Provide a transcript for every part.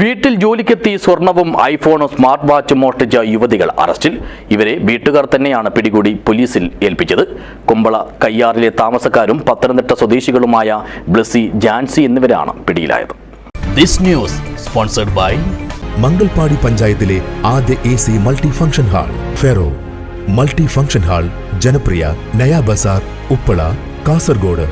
വീട്ടിൽ ജോലിക്കെത്തി സ്വർണവും ഐഫോണും സ്മാർട്ട് വാച്ചും മോഷ്ടിച്ച യുവതികൾ അറസ്റ്റിൽ. ഇവരെ വീട്ടുകാർ തന്നെയാണ് പിടികൂടി പോലീസിൽ ഏൽപ്പിച്ചത്. കുമ്പള കയ്യാറിലെ താമസക്കാരും പത്തനംതിട്ട സ്വദേശികളുമായ ബ്ലസി ജാൻസി എന്നിവരാണ് പിടിയിലായത്. This news sponsored by Mangalpady പഞ്ചായത്തിലെ ആദ്യ A C multi function hall ferro. Multi function hall ജനപ്രിയ നയാ ബസാർ ഉപ്പള കാസർഗോഡ്.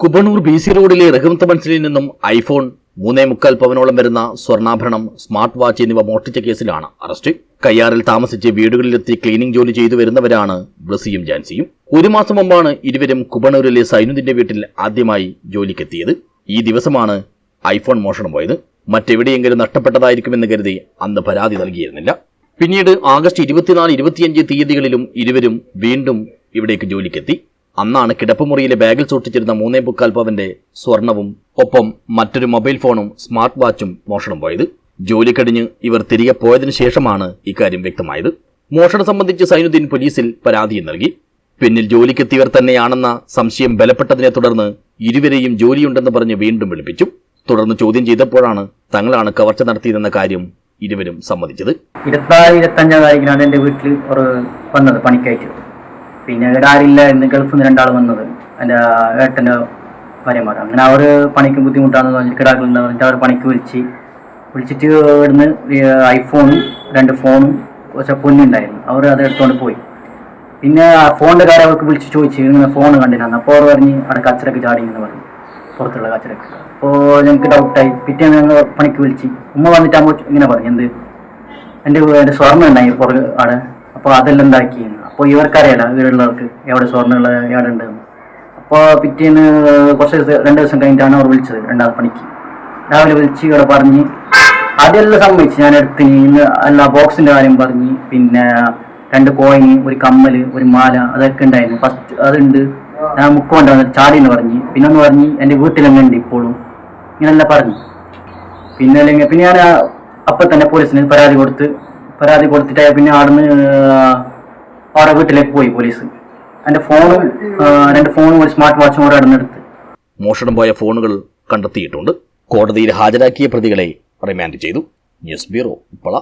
കുബണൂർ ബി സി റോഡിലെ റഹ്മത്ത് മൻസിലിൽ നിന്നും ഐഫോൺ മൂന്നേ മുക്കാൽ പവനോളം വരുന്ന സ്വർണാഭരണം സ്മാർട്ട് വാച്ച് എന്നിവ മോഷ്ടിച്ച കേസിലാണ് അറസ്റ്റ്. കയ്യാറിൽ താമസിച്ച് വീടുകളിലെത്തി ക്ലീനിംഗ് ജോലി ചെയ്തു വരുന്നവരാണ് ബ്ലസിയും ജാൻസിയും. ഒരു മാസം മുമ്പാണ് ഇരുവരും കുബണൂരിലെ സൈനുദിന്റെ വീട്ടിൽ ആദ്യമായി ജോലിക്കെത്തിയത്. ഈ ദിവസമാണ് ഐഫോൺ മോഷണം പോയത്. മറ്റെവിടെയെങ്കിലും നഷ്ടപ്പെട്ടതായിരിക്കുമെന്ന് കരുതി അന്ന് പരാതി നൽകിയിരുന്നില്ല. പിന്നീട് ആഗസ്റ്റ് ഇരുപത്തിനാല് ഇരുപത്തിയഞ്ച് തീയതികളിലും ഇരുവരും വീണ്ടും ഇവിടേക്ക് ജോലിക്കെത്തി. അന്നാണ് കിടപ്പുമുറിയിലെ ബാഗിൽ സൂക്ഷിച്ചിരുന്ന മൂന്നേ മുക്കാൽ പവന്റെ സ്വർണവും ഒപ്പം മറ്റൊരു മൊബൈൽ ഫോണും സ്മാർട്ട് വാച്ചും മോഷണം പോയത്. ജോലി കഴിഞ്ഞ് ഇവർ തിരികെ പോയതിനു ശേഷമാണ് ഇക്കാര്യം വ്യക്തമായത്. മോഷണം സംബന്ധിച്ച് സൈനുദ്ദീൻ പോലീസിൽ പരാതിയും നൽകി. പിന്നിൽ ജോലിക്കെത്തിയവർ തന്നെയാണെന്ന സംശയം ബലപ്പെട്ടതിനെ തുടർന്ന് ഇരുവരെയും ജോലിയുണ്ടെന്ന് പറഞ്ഞ് വീണ്ടും വിളിപ്പിച്ചു. തുടർന്ന് ചോദ്യം ചെയ്തപ്പോഴാണ് തങ്ങളാണ് കവർച്ച നടത്തിയതെന്ന കാര്യം ഇരുവരും സമ്മതിച്ചത്. ഇരുപത്തിനാല് ഇരുപത്തഞ്ചാം താരീഖിനാണ് വീട്ടിൽ ഒരു വന്നത് പണിക്കയറ്റത് പിന്നെ ഇവിടെ ആരില്ല എന്ന് ഗൾഫിൽ നിന്ന് രണ്ടാൾ വന്നത്. എന്റെ ഏട്ടന്റെ ഭാര്യമാർ അങ്ങനെ അവർ പണിക്ക് ബുദ്ധിമുട്ടാണെന്ന് പറഞ്ഞിട്ട് കിടാക്കളുണ്ടെന്ന് പറഞ്ഞിട്ട് അവർ പണിക്ക് വിളിച്ച് വിളിച്ചിട്ട് ഇവിടുന്ന് ഐഫോണും രണ്ട് ഫോണും കുറച്ച് പൊന്നുണ്ടായിരുന്നു. അവർ അത് എടുത്തുകൊണ്ട് പോയി. പിന്നെ ആ ഫോണിന്റെ കാര്യം അവർക്ക് വിളിച്ച് ചോദിച്ചു ഇങ്ങനെ ഫോൺ കണ്ടിരുന്നു അപ്പോൾ അവർ പറഞ്ഞ് അവിടെ കച്ചറക്ക് ചാടി എന്ന് പറഞ്ഞു. പുറത്തുള്ള കച്ചറക്ക്. അപ്പോൾ ഞങ്ങൾക്ക് ഡൗട്ടായി പിറ്റേന്ന് ഞങ്ങൾ പണിക്ക് വിളിച്ച്. ഉമ്മ വന്നിട്ട് അമ്മ ഇങ്ങനെ പറഞ്ഞു എന്ത്? എന്റെ എന്റെ സ്വർണം ഉണ്ടായി പുറകെ അവിടെ? അപ്പോൾ അതെല്ലാം എന്താക്കി അപ്പോൾ ഇവർക്കറിയാലോ ഇവരുള്ളവർക്ക് എവിടെ സ്വർണമുള്ള എവിടെ ഉണ്ടെന്ന്. അപ്പോൾ പിറ്റേന്ന് കുറച്ച് ദിവസം രണ്ട് ദിവസം കഴിഞ്ഞിട്ടാണ് അവർ വിളിച്ചത് രണ്ടാമത് പണിക്ക്. രാവിലെ വിളിച്ച് ഇവിടെ പറഞ്ഞ് അതെല്ലാം സമ്മതിച്ച് ഞാൻ എടുത്ത് ഇന്ന് അല്ല ബോക്സിന്റെ കാര്യം പറഞ്ഞ് പിന്നെ രണ്ട് കോയിന് ഒരു കമ്മൽ ഒരു മാല അതൊക്കെ ഉണ്ടായിരുന്നു. ഫസ്റ്റ് അതുണ്ട്. ഞാൻ മുക്കുകൊണ്ടാണ് ചാടി എന്ന് പറഞ്ഞ്. പിന്നെ ഒന്ന് പറഞ്ഞ് എന്റെ വീട്ടിലെങ്ങനെ ഉണ്ട് ഇപ്പോഴും? ഇങ്ങനെല്ലാം പറഞ്ഞു. പിന്നെ അല്ലെങ്കിൽ പിന്നെ ഞാൻ അപ്പം തന്നെ പോലീസിന് പരാതി കൊടുത്ത് പരാതി കൊടുത്തിട്ട് പിന്നെ അവിടുന്ന് അവരുടെ വീട്ടിലേക്ക് പോയി പോലീസ്. എന്റെ ഫോണും രണ്ട് ഫോണും ഒരു സ്മാർട്ട് വാച്ചും കൂടെ അവിടെ മോഷണം പോയ ഫോണുകൾ കണ്ടെത്തിയിട്ടുണ്ട്. കോടതിയിൽ ഹാജരാക്കിയ പ്രതികളെ റിമാൻഡ് ചെയ്തു. News bureau Uppala